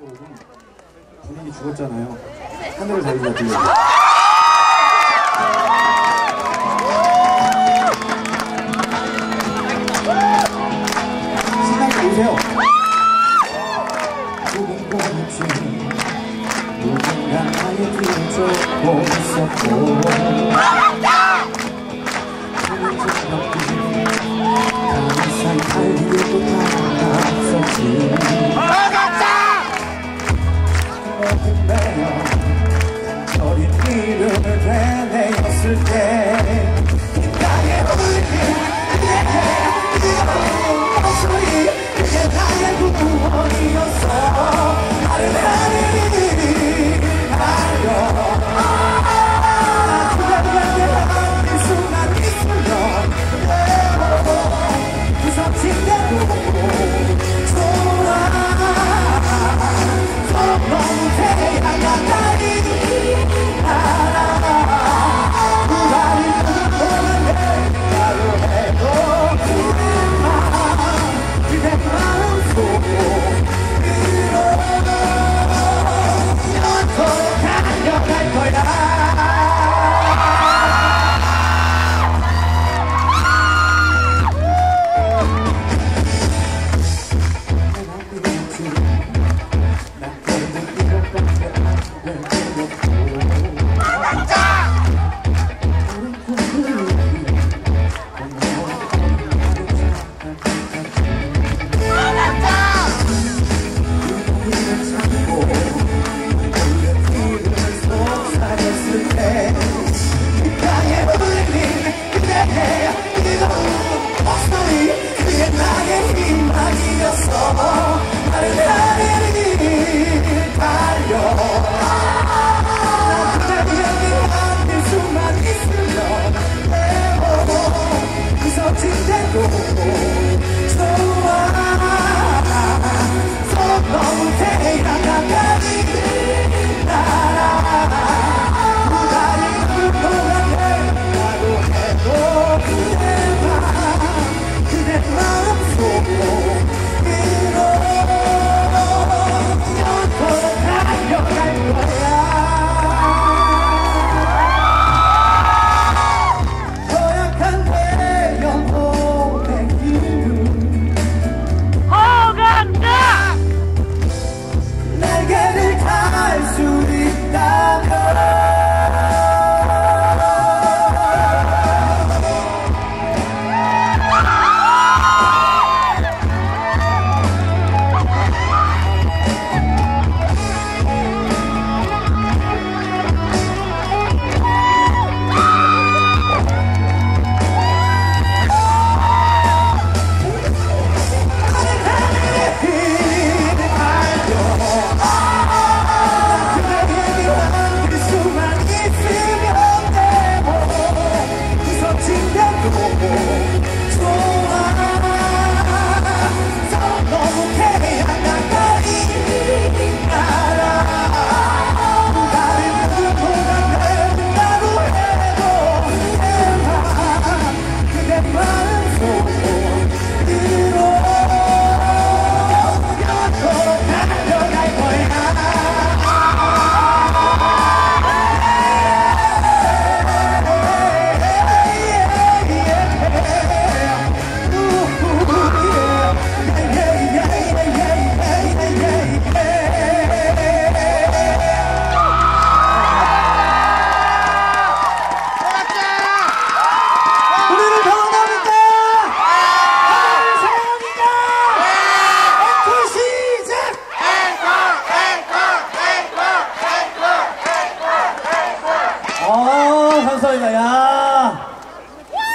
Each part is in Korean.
본인이 죽었잖아요. 하늘을 달리다 들려. 같이 누군가 나의 뒤에 쫓고 있었고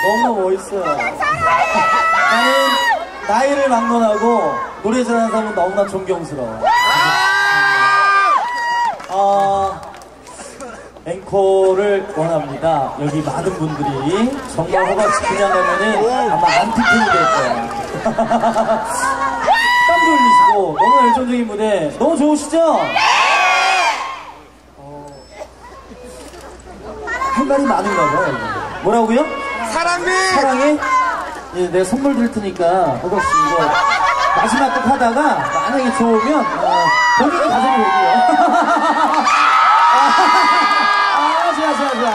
너무 멋있어요. 나는 나이를 막론하고 노래 잘하는 사람은 너무나 존경스러워. 어, 앵콜을 원합니다. 여기 많은 분들이 정말 허벅지 그냥 가면은 아마 안티팬이 될 거예요. 땀도 흘리시고 너무 열정적인 무대 너무 좋으시죠? 어, 한 마리 많은가 봐요. 뭐라고요? 사랑비! 사랑해? 예, 내 선물 드릴 테니까 허벅씨 이거 마지막 끝 하다가 만약에 좋으면 어, 본인이 가져도 되고요 아 좋아 좋아 좋아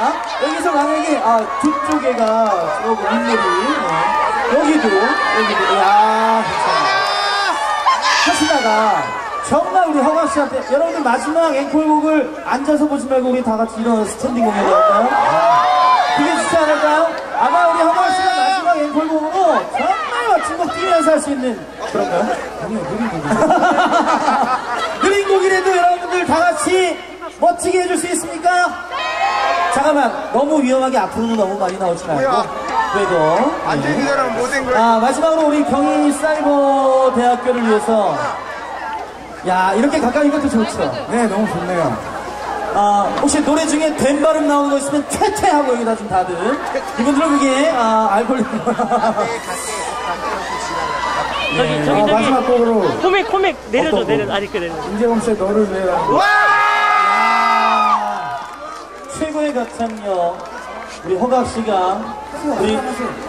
여기서 만약에 아 저쪽에가 여기 윗머리 네. 여기도 여기도 야 하시다가 정말 우리 허각씨한테 여러분들 마지막 앵콜곡을 앉아서 보지 말고 우리 다 같이 일어나서 스탠딩 공연을 할까요? 아. 그게 좋지 않을까요? 아마 우리 허가 씨가 마지막 앵콜곡으로 정말 멋진 곡 뛰면서 할 수 있는 그런가요? 아니요 느린 곡이죠 느린 곡이라도 여러분들 다 같이 멋지게 해줄 수 있습니까? 잠깐만 너무 위험하게 앞으로는 너무 많이 나오지 말고? 그래도 있는 사람은 못된 거야. 아, 마지막으로 우리 경희 사이버 대학교를 위해서 야, 이렇게 가까이 것도 좋죠. 네, 너무 좋네요. 아, 혹시 노래 중에 된 발음 나오는 거 있으면 퇴퇴 하고 여기다 좀 다들. 이분들은 그게 아, 알콜. 저기 아, 저기 저기 마지막 곡으로 코믹 코믹 내려줘 어떤 내려 거? 아니 그 내려 임재범 씨의 너를 위해라는 와! 최고의 가창력 우리 허각 씨가 우리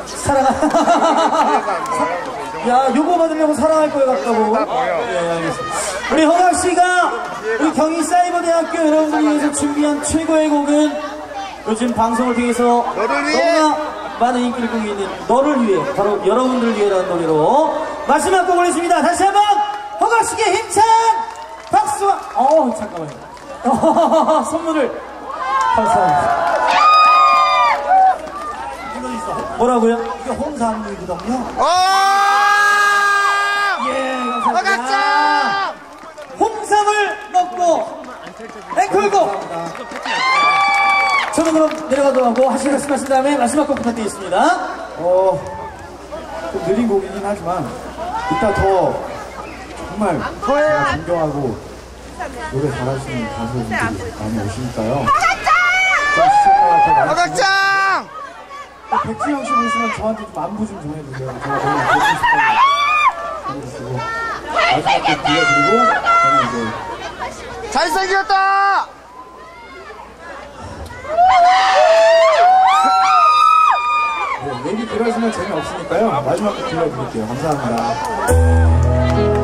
사랑 야 요거 받으려고 사랑할 거에 가까고 예 알겠습니다 우리 허각 씨가 우리 경희 사이버대학교 여러분들 위해서 준비한 최고의 곡은 요즘 방송을 통해서. 너무나 많은 인기를 끌고 있는 너를 위해 바로 여러분들을 위해라는 노래로 마지막 곡을 했습니다 다시 한번 허각 씨의 힘찬 박수와 어 잠깐만요 선물을 감사합니다. 뭐라고요? 이게 홍삼이거든요. 어! 예, 감사합니다. 허각장! 먹고 앵콜곡. 저는 그럼 내려가도록 하고 하실 말씀 하신 다음에 마지막 곡 부탁드리겠습니다. 어, 좀 느린 곡이긴 하지만 이따 더 정말 제가 존경하고 노래 잘하시는 가수분들이 많이 오시니까요. 허각장! 백지영 씨 보시면 저한테 좀 안부 좀 전해주세요. 제가 너무 보고 싶어요. 전해주시고 마지막 곡 들려드리고 저는 이제 잘생겼다! 네, 얘기 길어지면 재미없으니까요. 마지막 곡 들려드릴게요. 감사합니다.